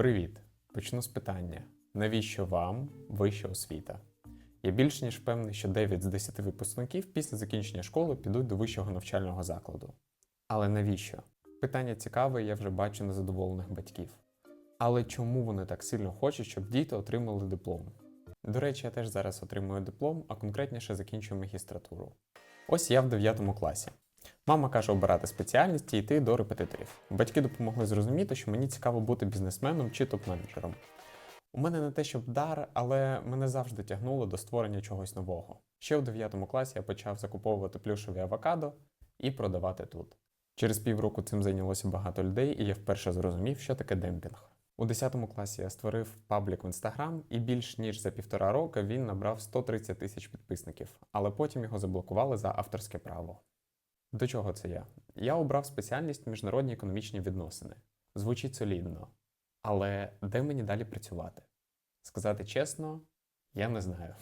Привіт! Почну з питання: навіщо вам вища освіта? Я більш ніж впевнений, що 9 з 10 випускників після закінчення школи підуть до вищого навчального закладу. Але навіщо? Питання цікаве, я вже бачу незадоволених батьків. Але чому вони так сильно хочуть, щоб діти отримали диплом? До речі, я теж зараз отримую диплом, а конкретніше закінчую магістратуру. Ось я в 9 класі. Мама каже обирати спеціальність і йти до репетиторів. Батьки допомогли зрозуміти, що мені цікаво бути бізнесменом чи топ-менеджером. У мене не те, щоб дар, але мене завжди тягнуло до створення чогось нового. Ще у 9 класі я почав закуповувати плюшеві авокадо і продавати тут. Через півроку цим зайнялося багато людей, і я вперше зрозумів, що таке демпінг. У 10 класі я створив паблік в інстаграм, і більш ніж за півтора року він набрав 130 тисяч підписників, але потім його заблокували за авторське право. До чого це я? Я обрав спеціальність міжнародні економічні відносини. Звучить солідно. Але де мені далі працювати? Сказати чесно, я не знаю.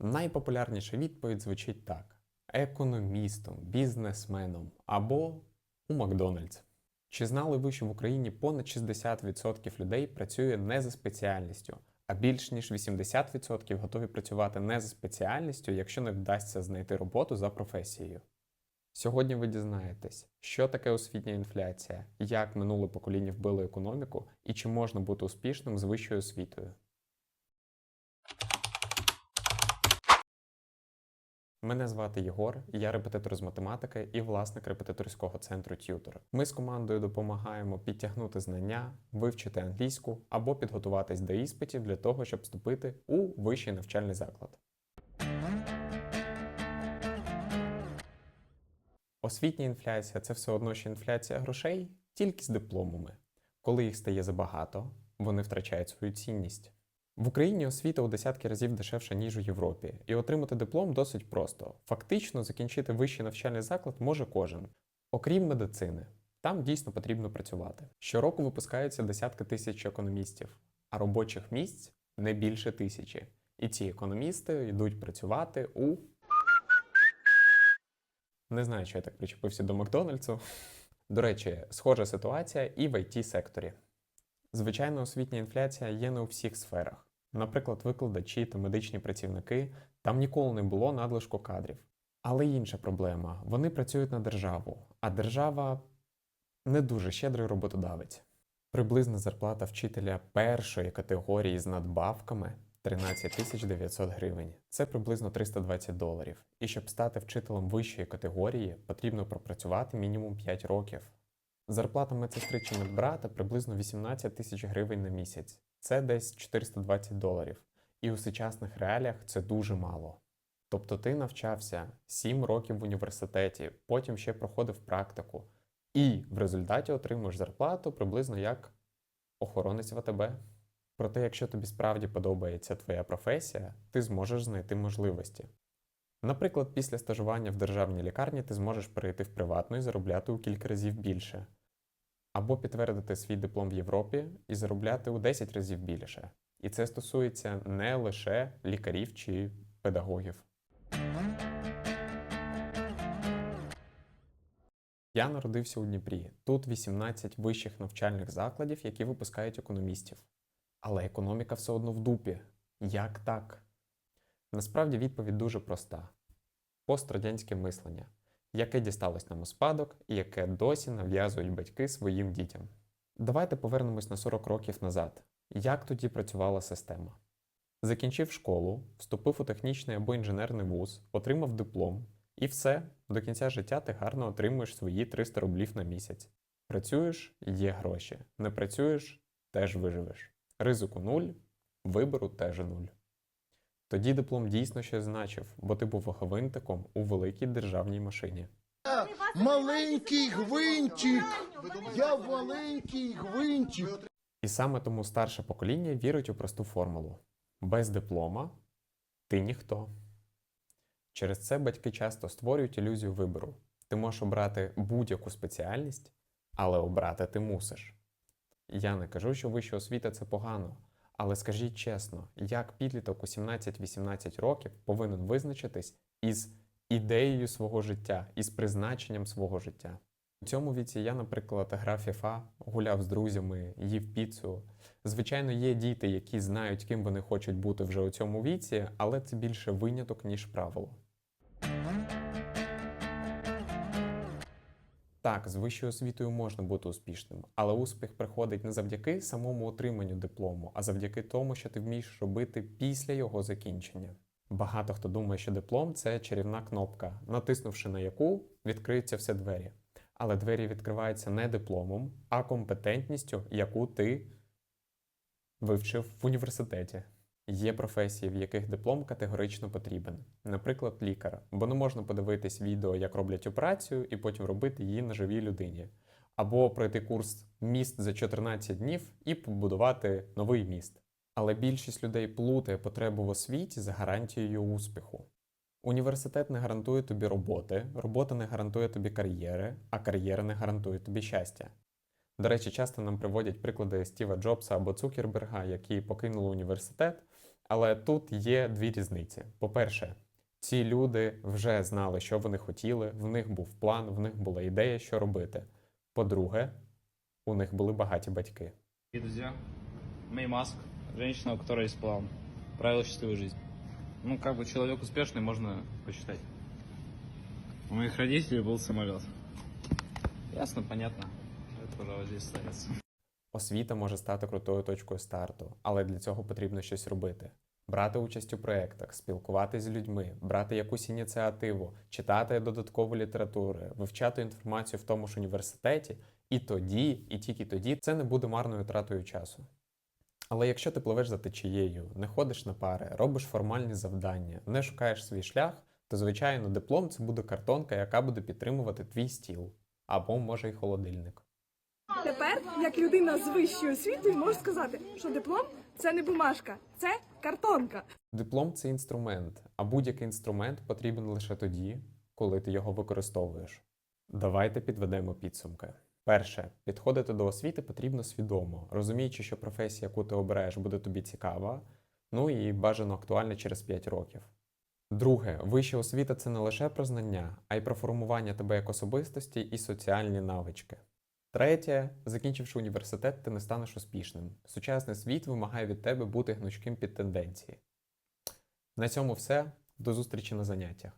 Найпопулярніша відповідь звучить так: економістом, бізнесменом або у Макдональдс. Чи знали ви, що в Україні понад 60% людей працює не за спеціальністю, а більш ніж 80% готові працювати не за спеціальністю, якщо не вдасться знайти роботу за професією? Сьогодні ви дізнаєтесь, що таке освітня інфляція, як минуле покоління вбило економіку і чи можна бути успішним з вищою освітою. Мене звати Єгор, я репетитор з математики і власник репетиторського центру Т'ютор. Ми з командою допомагаємо підтягнути знання, вивчити англійську або підготуватись до іспитів для того, щоб вступити у вищий навчальний заклад. Освітня інфляція це все одно, що інфляція грошей тільки з дипломами. Коли їх стає забагато, вони втрачають свою цінність. В Україні освіта у десятки разів дешевша, ніж у Європі, і отримати диплом досить просто. Фактично, закінчити вищий навчальний заклад може кожен, окрім медицини. Там дійсно потрібно працювати. Щороку випускаються десятки тисяч економістів, а робочих місць не більше тисячі. І ці економісти йдуть працювати у не знаю, що я так причепився до Макдональдсу. До речі, схожа ситуація і в it секторі. Звичайно, освітня інфляція є не у всіх сферах. Наприклад, викладачі та медичні працівники там ніколи не було надлишку кадрів. Але інша проблема вони працюють на державу, а держава не дуже щедрий роботодавець. Приблизна зарплата вчителя першої категорії з надбавками 13 тисяч 900 гривень. Це приблизно 320 доларів. І щоб стати вчителем вищої категорії, потрібно пропрацювати мінімум 5 років. Зарплата медсестри чи медбрата приблизно 18 тисяч гривень на місяць. Це десь 420 доларів. І у сучасних реаліях це дуже мало. Тобто ти навчався 7 років в університеті, потім ще проходив практику, і в результаті отримуєш зарплату приблизно як охоронець ВТБ. Проте, якщо тобі справді подобається твоя професія, ти зможеш знайти можливості. Наприклад, після стажування в державній лікарні ти зможеш перейти в приватну і заробляти у кілька разів більше, або підтвердити свій диплом в Європі і заробляти у 10 разів більше. І це стосується не лише лікарів чи педагогів. Я народився у Дніпрі. Тут 18 вищих навчальних закладів, які випускають економістів. Але економіка все одно в дупі. Як так? Насправді відповідь дуже проста: пострадянське мислення, яке дісталось нам у спадок і яке досі нав'язують батьки своїм дітям. Давайте повернемось на 40 років назад. Як тоді працювала система? Закінчив школу, вступив у технічний або інженерний вуз, отримав диплом, і все, до кінця життя ти гарно отримуєш свої 300 рублів на місяць. Працюєш є гроші, не працюєш теж виживеш. Ризику нуль, вибору теж нуль. Тоді диплом дійсно щось значив, бо ти був гвинтиком у великій державній машині. Маленький гвинтик. Я маленький гвинтик. І саме тому старше покоління вірить у просту формулу: без диплома ти ніхто. Через це батьки часто створюють ілюзію вибору. Ти можеш обрати будь-яку спеціальність, але обрати ти мусиш. Я не кажу, що вища освіта це погано, але скажіть чесно, як підліток у 17-18 років повинен визначитись із ідеєю свого життя, із призначенням свого життя? У цьому віці я, наприклад, грав FIFA, гуляв з друзями, їв піцу. Звичайно, є діти, які знають, ким вони хочуть бути вже у цьому віці, але це більше виняток, ніж правило. Так, з вищою освітою можна бути успішним, але успіх приходить не завдяки самому отриманню диплому, а завдяки тому, що ти вмієш робити після його закінчення. Багато хто думає, що диплом це чарівна кнопка, натиснувши на яку відкриються всі двері. Але двері відкриваються не дипломом, а компетентністю, яку ти вивчив в університеті. Є професії, в яких диплом категорично потрібен, наприклад, лікар, бо не можна подивитись відео, як роблять операцію, і потім робити її на живій людині, або пройти курс міст за 14 днів і побудувати новий міст. Але більшість людей плутає потребу в освіті з гарантією успіху. Університет не гарантує тобі роботи, робота не гарантує тобі кар'єри, а кар'єра не гарантує тобі щастя. До речі, часто нам приводять приклади Стіва Джобса або Цукерберга, які покинули університет. Але тут є дві різниці. По-перше, ці люди вже знали, що вони хотіли, в них був план, в них була ідея, що робити. По-друге, у них були багаті батьки. Дорогие друзья, Мэй Маск, женщина, у которой есть план, правила счастливой жизни. Ну, как бы человек успешный, можно посчитать. У моих родителей был самолет. Ясно, понятно. Уже здесь. Освіта може стати крутою точкою старту, але для цього потрібно щось робити. Брати участь у проєктах, спілкуватися з людьми, брати якусь ініціативу, читати додаткову літературу, вивчати інформацію в тому ж університеті, і тоді, і тільки тоді це не буде марною тратою часу. Але якщо ти пливеш за течією, не ходиш на пари, робиш формальні завдання, не шукаєш свій шлях, то звичайно диплом це буде картонка, яка буде підтримувати твій стіл, або може й холодильник. Тепер, як людина з вищою освітою, можу сказати, що диплом це не бумажка, це картонка. Диплом це інструмент, а будь-який інструмент потрібен лише тоді, коли ти його використовуєш. Давайте підведемо підсумки. Перше, підходити до освіти потрібно свідомо, розуміючи, що професія, яку ти обираєш, буде тобі цікава, ну і бажано актуальна через 5 років. Друге, вища освіта це не лише про знання, а й про формування тебе як особистості і соціальні навички. Третє, закінчивши університет, ти не станеш успішним. Сучасний світ вимагає від тебе бути гнучким під тенденції. На цьому все. До зустрічі на заняттях.